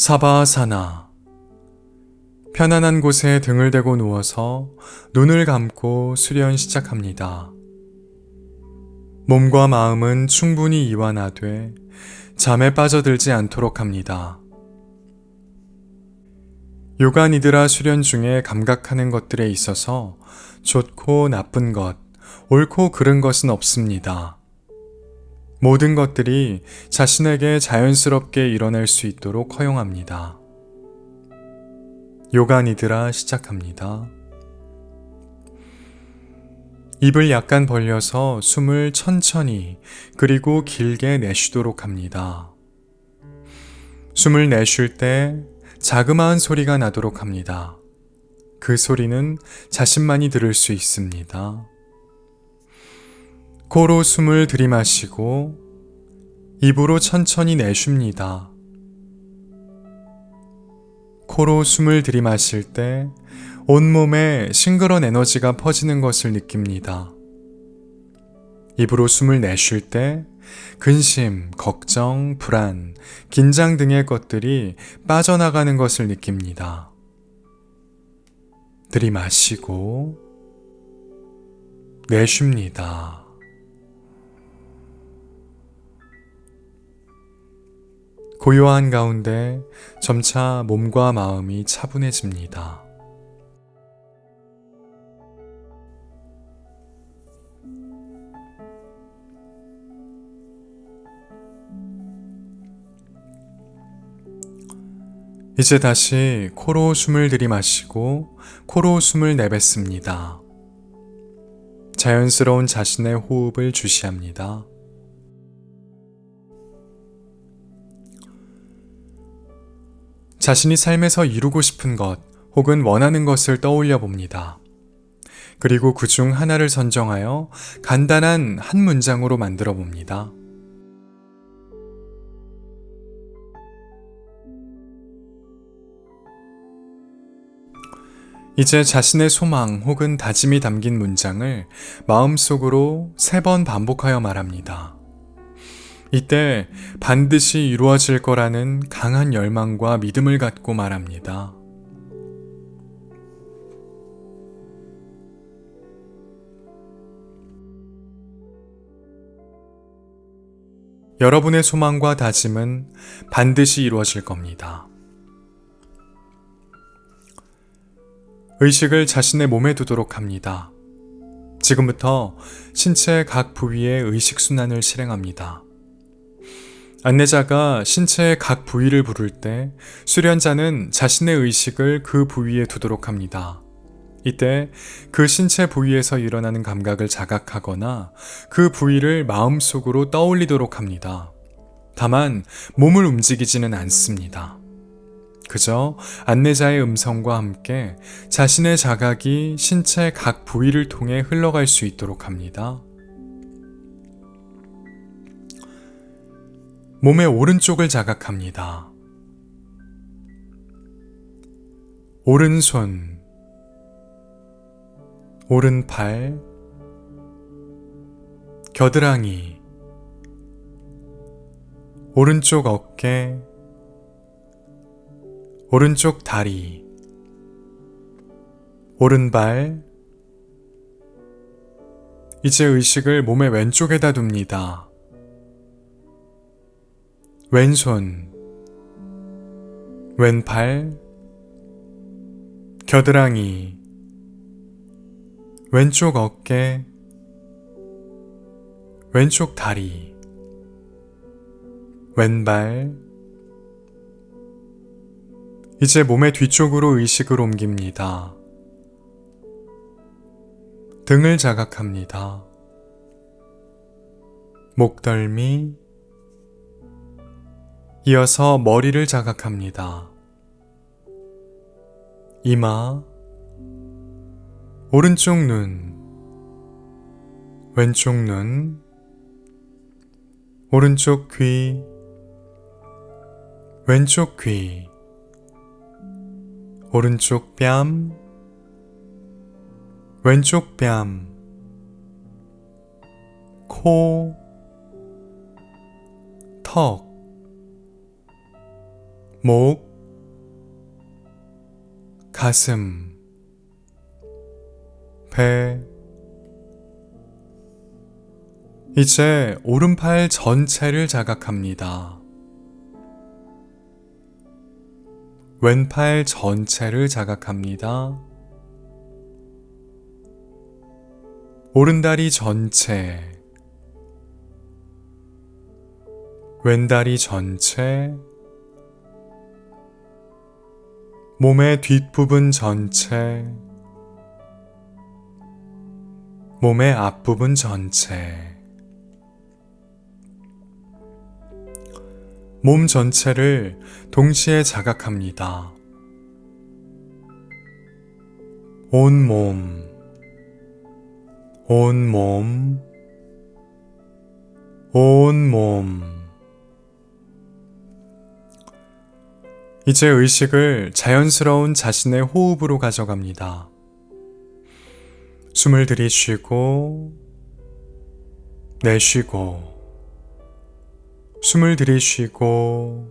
사바사나 편안한 곳에 등을 대고 누워서 눈을 감고 수련 시작합니다. 몸과 마음은 충분히 이완하되 잠에 빠져들지 않도록 합니다. 요가 니드라 수련 중에 감각하는 것들에 있어서 좋고 나쁜 것, 옳고 그른 것은 없습니다. 모든 것들이 자신에게 자연스럽게 일어날 수 있도록 허용합니다. 요가 니드라 시작합니다. 입을 약간 벌려서 숨을 천천히 그리고 길게 내쉬도록 합니다. 숨을 내쉴 때 자그마한 소리가 나도록 합니다. 그 소리는 자신만이 들을 수 있습니다. 코로 숨을 들이마시고 입으로 천천히 내쉽니다. 코로 숨을 들이마실 때 온몸에 싱그런 에너지가 퍼지는 것을 느낍니다. 입으로 숨을 내쉴 때 근심, 걱정, 불안, 긴장 등의 것들이 빠져나가는 것을 느낍니다. 들이마시고 내쉽니다. 고요한 가운데 점차 몸과 마음이 차분해집니다. 이제 다시 코로 숨을 들이마시고 코로 숨을 내뱉습니다. 자연스러운 자신의 호흡을 주시합니다. 자신이 삶에서 이루고 싶은 것 혹은 원하는 것을 떠올려 봅니다. 그리고 그 중 하나를 선정하여 간단한 한 문장으로 만들어 봅니다. 이제 자신의 소망 혹은 다짐이 담긴 문장을 마음속으로 세 번 반복하여 말합니다. 이때 반드시 이루어질 거라는 강한 열망과 믿음을 갖고 말합니다. 여러분의 소망과 다짐은 반드시 이루어질 겁니다. 의식을 자신의 몸에 두도록 합니다. 지금부터 신체 각 부위의 의식순환을 실행합니다. 안내자가 신체의 각 부위를 부를 때 수련자는 자신의 의식을 그 부위에 두도록 합니다. 이때 그 신체 부위에서 일어나는 감각을 자각하거나 그 부위를 마음속으로 떠올리도록 합니다. 다만 몸을 움직이지는 않습니다. 그저 안내자의 음성과 함께 자신의 자각이 신체 각 부위를 통해 흘러갈 수 있도록 합니다. 몸의 오른쪽을 자각합니다. 오른손, 오른팔, 겨드랑이, 오른쪽 어깨, 오른쪽 다리, 오른발, 이제 의식을 몸의 왼쪽에다 둡니다. 왼손, 왼팔, 겨드랑이, 왼쪽 어깨, 왼쪽 다리, 왼발, 이제 몸의 뒤쪽으로 의식을 옮깁니다. 등을 자각합니다. 목덜미, 이어서 머리를 자각합니다. 이마, 오른쪽 눈, 왼쪽 눈, 오른쪽 귀, 왼쪽 귀, 오른쪽 뺨, 왼쪽 뺨, 코, 턱, 목, 가슴, 배, 이제 오른팔 전체를 자각합니다. 왼팔 전체를 자각합니다. 오른다리 전체, 왼다리 전체, 몸의 뒷부분 전체, 몸의 앞부분 전체, 몸 전체를 동시에 자각합니다. 온 몸, 온 몸, 온 몸. 이제 의식을 자연스러운 자신의 호흡으로 가져갑니다. 숨을 들이쉬고, 내쉬고, 숨을 들이쉬고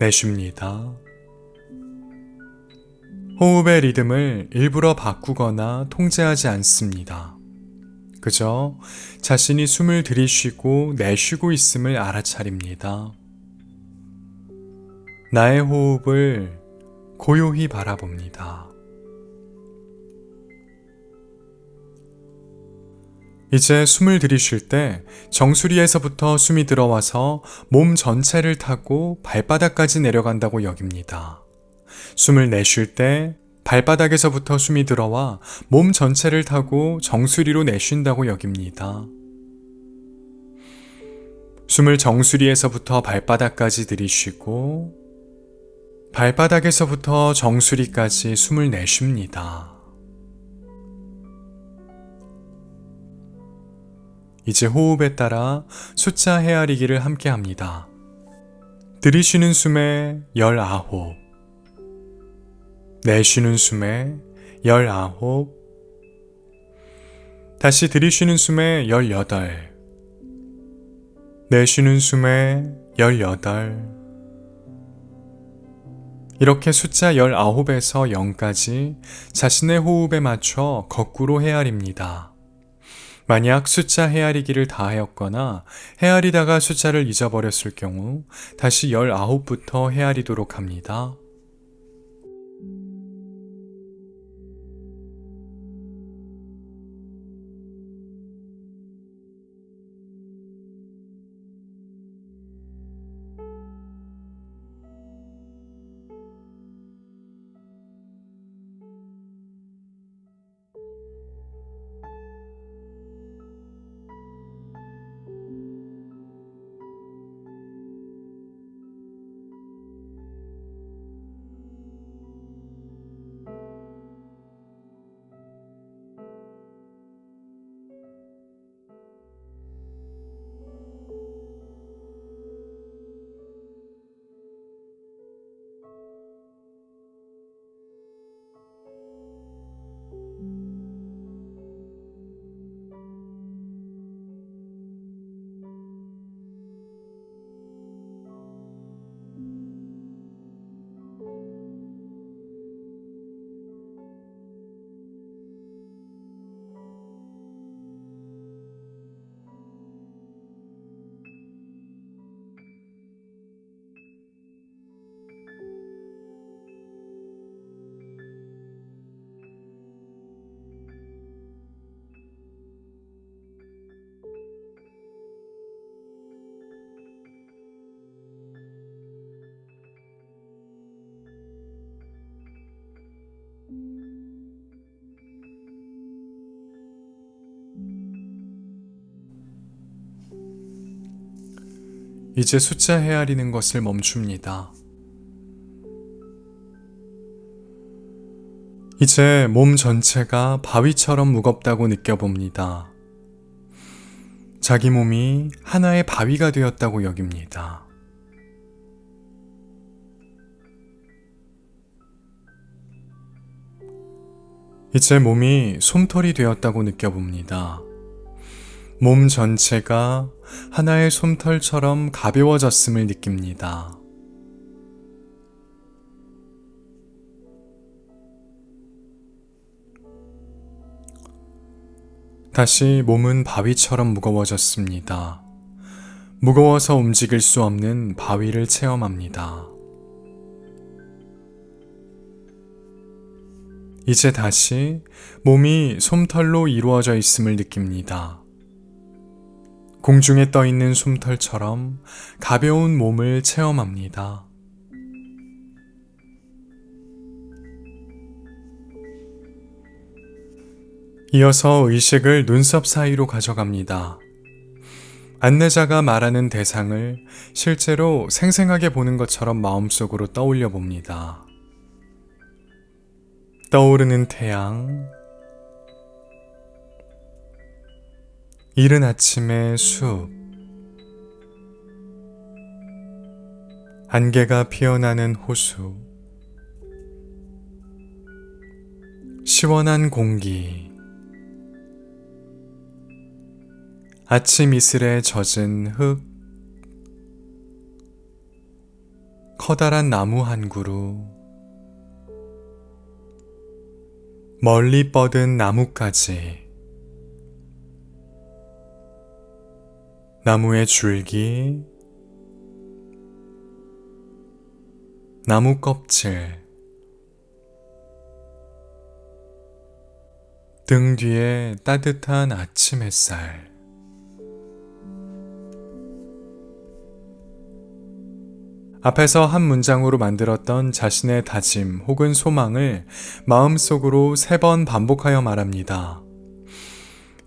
내쉽니다. 호흡의 리듬을 일부러 바꾸거나 통제하지 않습니다. 그저 자신이 숨을 들이쉬고 내쉬고 있음을 알아차립니다. 나의 호흡을 고요히 바라봅니다. 이제 숨을 들이쉴 때 정수리에서부터 숨이 들어와서 몸 전체를 타고 발바닥까지 내려간다고 여깁니다. 숨을 내쉴 때 발바닥에서부터 숨이 들어와 몸 전체를 타고 정수리로 내쉰다고 여깁니다. 숨을 정수리에서부터 발바닥까지 들이쉬고 발바닥에서부터 정수리까지 숨을 내쉽니다. 이제 호흡에 따라 숫자 헤아리기를 함께 합니다. 들이쉬는 숨에 19, 내쉬는 숨에 19, 다시 들이쉬는 숨에 18, 내쉬는 숨에 18, 이렇게 숫자 19에서 0까지 자신의 호흡에 맞춰 거꾸로 헤아립니다. 만약 숫자 헤아리기를 다 하였거나 헤아리다가 숫자를 잊어버렸을 경우 다시 19부터 헤아리도록 합니다. 이제 숫자 헤아리는 것을 멈춥니다. 이제 몸 전체가 바위처럼 무겁다고 느껴봅니다. 자기 몸이 하나의 바위가 되었다고 여깁니다. 이제 몸이 솜털이 되었다고 느껴봅니다. 몸 전체가 하나의 솜털처럼 가벼워졌음을 느낍니다. 다시 몸은 바위처럼 무거워졌습니다. 무거워서 움직일 수 없는 바위를 체험합니다. 이제 다시 몸이 솜털로 이루어져 있음을 느낍니다. 공중에 떠 있는 솜털처럼 가벼운 몸을 체험합니다. 이어서 의식을 눈썹 사이로 가져갑니다. 안내자가 말하는 대상을 실제로 생생하게 보는 것처럼 마음속으로 떠올려 봅니다. 떠오르는 태양, 이른 아침의 숲, 안개가 피어나는 호수, 시원한 공기, 아침 이슬에 젖은 흙, 커다란 나무 한 그루, 멀리 뻗은 나뭇가지, 나무의 줄기, 나무 껍질, 등 뒤에 따뜻한 아침 햇살, 앞에서 한 문장으로 만들었던 자신의 다짐 혹은 소망을 마음속으로 세 번 반복하여 말합니다.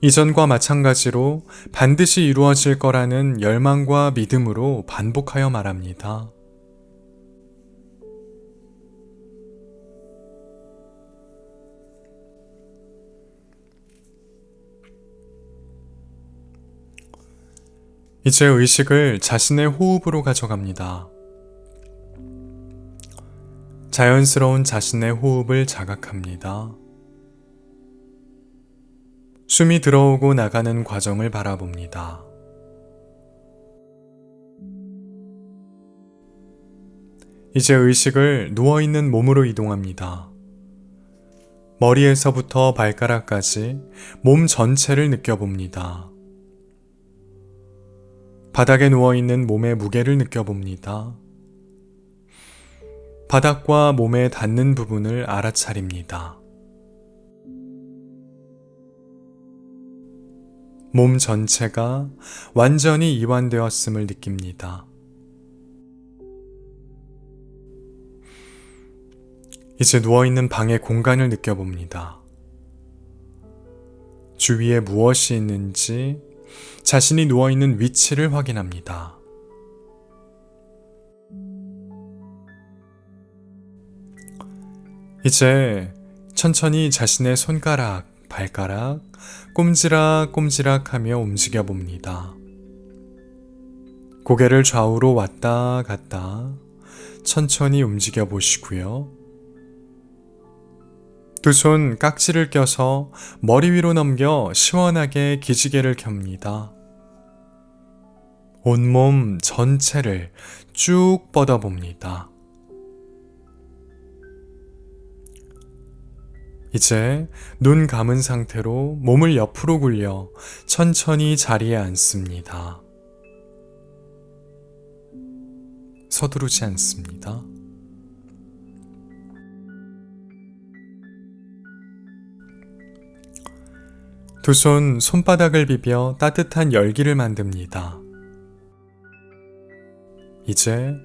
이전과 마찬가지로 반드시 이루어질 거라는 열망과 믿음으로 반복하여 말합니다. 이제 의식을 자신의 호흡으로 가져갑니다. 자연스러운 자신의 호흡을 자각합니다. 숨이 들어오고 나가는 과정을 바라봅니다. 이제 의식을 누워있는 몸으로 이동합니다. 머리에서부터 발가락까지 몸 전체를 느껴봅니다. 바닥에 누워있는 몸의 무게를 느껴봅니다. 바닥과 몸에 닿는 부분을 알아차립니다. 몸 전체가 완전히 이완되었음을 느낍니다. 이제 누워있는 방의 공간을 느껴봅니다. 주위에 무엇이 있는지 자신이 누워있는 위치를 확인합니다. 이제 천천히 자신의 손가락, 발가락, 꼼지락 꼼지락 하며 움직여 봅니다. 고개를 좌우로 왔다 갔다 천천히 움직여 보시고요. 두 손 깍지를 껴서 머리 위로 넘겨 시원하게 기지개를 켭니다. 온몸 전체를 쭉 뻗어봅니다. 이제 눈 감은 상태로 몸을 옆으로 굴려 천천히 자리에 앉습니다. 서두르지 않습니다. 두 손 손바닥을 비벼 따뜻한 열기를 만듭니다. 이제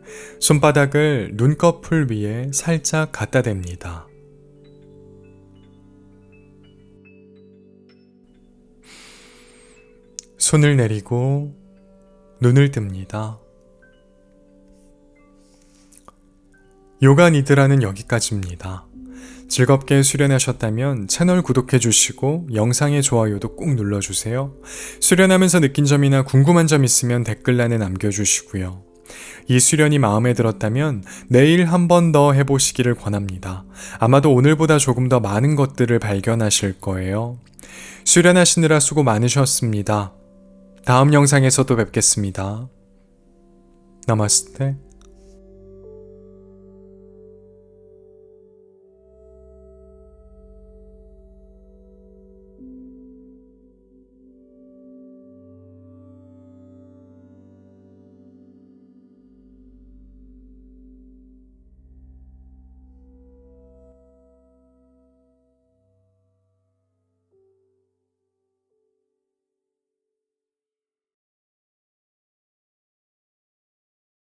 손바닥을 눈꺼풀 위에 살짝 갖다 댑니다. 손을 내리고 눈을 뜹니다. 요가 니드라는 여기까지입니다. 즐겁게 수련하셨다면 채널 구독해 주시고 영상의 좋아요도 꼭 눌러주세요. 수련하면서 느낀 점이나 궁금한 점 있으면 댓글란에 남겨주시고요. 이 수련이 마음에 들었다면 내일 한 번 더 해보시기를 권합니다. 아마도 오늘보다 조금 더 많은 것들을 발견하실 거예요. 수련하시느라 수고 많으셨습니다. 다음 영상에서 또 뵙겠습니다. 나마스테.